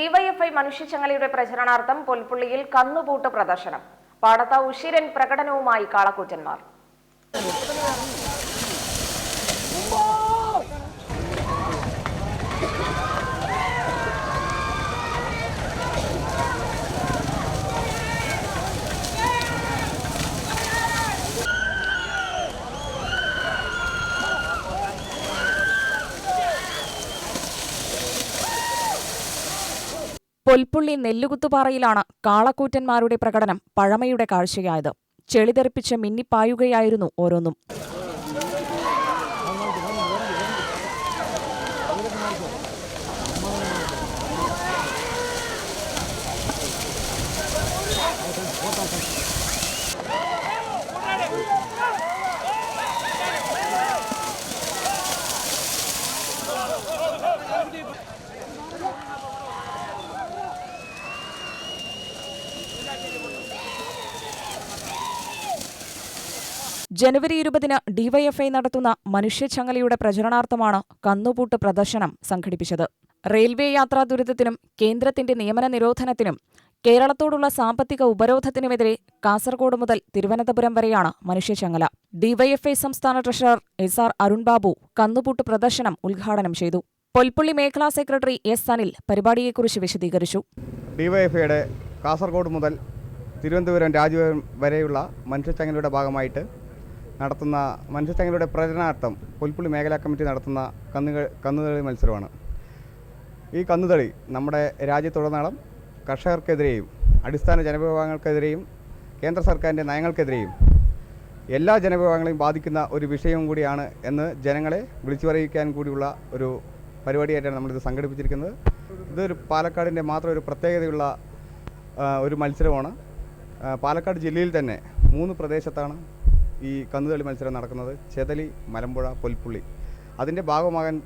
DYFI മനുഷ്യച്ചങ്ങലയുടെ പ്രചരണാർത്ഥം പൊൽപ്പുള്ളിയിൽ കന്നുപൂട്ട് പ്രദർശനം. പാടത്ത ഉശിരൻ പ്രകടനവുമായി കാളക്കൂറ്റന്മാർ. പൊൽപ്പുള്ളി നെല്ലുകുത്തുപാറയിലാണ് കാളക്കൂറ്റന്മാരുടെ പ്രകടനം പഴമയുടെ കാഴ്ചയായത്. ചെളിതെറിപ്പിച്ച് മിന്നിപ്പായുകയായിരുന്നു ഓരോന്നും. ജനുവരി ഇരുപതിന് ഡിവൈഎഫ്ഐ നടത്തുന്ന മനുഷ്യച്ചങ്ങലയുടെ പ്രചരണാർത്ഥമാണ് കന്നുപൂട്ട് പ്രദർശനം സംഘടിപ്പിച്ചത്. റെയിൽവേ യാത്രാ ദുരിതത്തിനും കേന്ദ്രത്തിന്റെ നിയമന നിരോധനത്തിനും കേരളത്തോടുള്ള സാമ്പത്തിക ഉപരോധത്തിനുമെതിരെ കാസർഗോഡ് മുതൽ തിരുവനന്തപുരം വരെയാണ് മനുഷ്യച്ചങ്ങല ഡിവൈഎഫ്ഐ സംസ്ഥാന ട്രഷറർ എസ് ആർ അരുൺബാബു കന്നുപൂട്ട് പ്രദർശനം ഉദ്ഘാടനം ചെയ്തു. പൊൽപ്പുള്ളി മേഖലാ സെക്രട്ടറി എസ് അനിൽ പരിപാടിയെക്കുറിച്ച് വിശദീകരിച്ചു. ഡിവൈഎഫ്ഐയുടെ കാസർഗോഡ് മുതൽ തിരുവനന്തപുരം രാജ്യപുരം വരെയുള്ള മനുഷ്യച്ചങ്ങലയുടെ ഭാഗമായിട്ട് നടത്തുന്ന മനുഷ്യച്ചങ്ങലയുടെ പ്രചരണാർത്ഥം പുൽപ്പുള്ളി മേഖലാ കമ്മിറ്റി നടത്തുന്ന കന്നുകൾ കന്നുകളി മത്സരമാണ്. ഈ കന്നുതളി നമ്മുടെ രാജ്യത്തുടനീളം കർഷകർക്കെതിരെയും അടിസ്ഥാന ജനവിഭാഗങ്ങൾക്കെതിരെയും കേന്ദ്ര സർക്കാരിന്റെ നയങ്ങൾക്കെതിരെയും എല്ലാ ജനവിഭാഗങ്ങളെയും ബാധിക്കുന്ന ഒരു വിഷയവും കൂടിയാണ് എന്ന് ജനങ്ങളെ വിളിച്ചു പറയിക്കാൻ കൂടിയുള്ള ഒരു പരിപാടിയായിട്ടാണ് നമ്മളിത് സംഘടിപ്പിച്ചിരിക്കുന്നത്. ഇതൊരു പാലക്കാടിന്റെ മാത്രം ഒരു പ്രത്യേകതയുള്ള ഒരു മത്സരമാണ്. പാലക്കാട് ജില്ലയിൽ തന്നെ മൂന്ന് പ്രദേശത്താണ് ഈ കന്നുകളി മത്സരം നടക്കുന്നത് ചെതലി മലമ്പുഴ പൊൽപ്പുള്ളി. അതിന്റെ ഭാഗമാകാൻ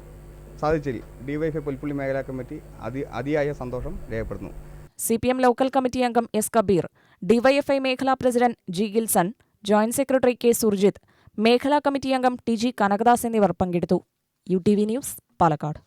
സാധിച്ചിൽ ഡിവൈഎഫ്ഐ പൊൽപ്പുള്ളി മേഖലാ കമ്മിറ്റി അതി അതിയായ സന്തോഷം രേഖപ്പെടുന്നു C P M local committee അംഗം എസ് കബീർ ഡിവൈഎഫ്ഐ മേഖലാ president G Gilson joint secretary K Surjith മേഖലാ കമ്മിറ്റി അംഗം ടി ജി കനകദാസ് എന്നിവർ പങ്കെടുത്തു. U T V news Palakkad.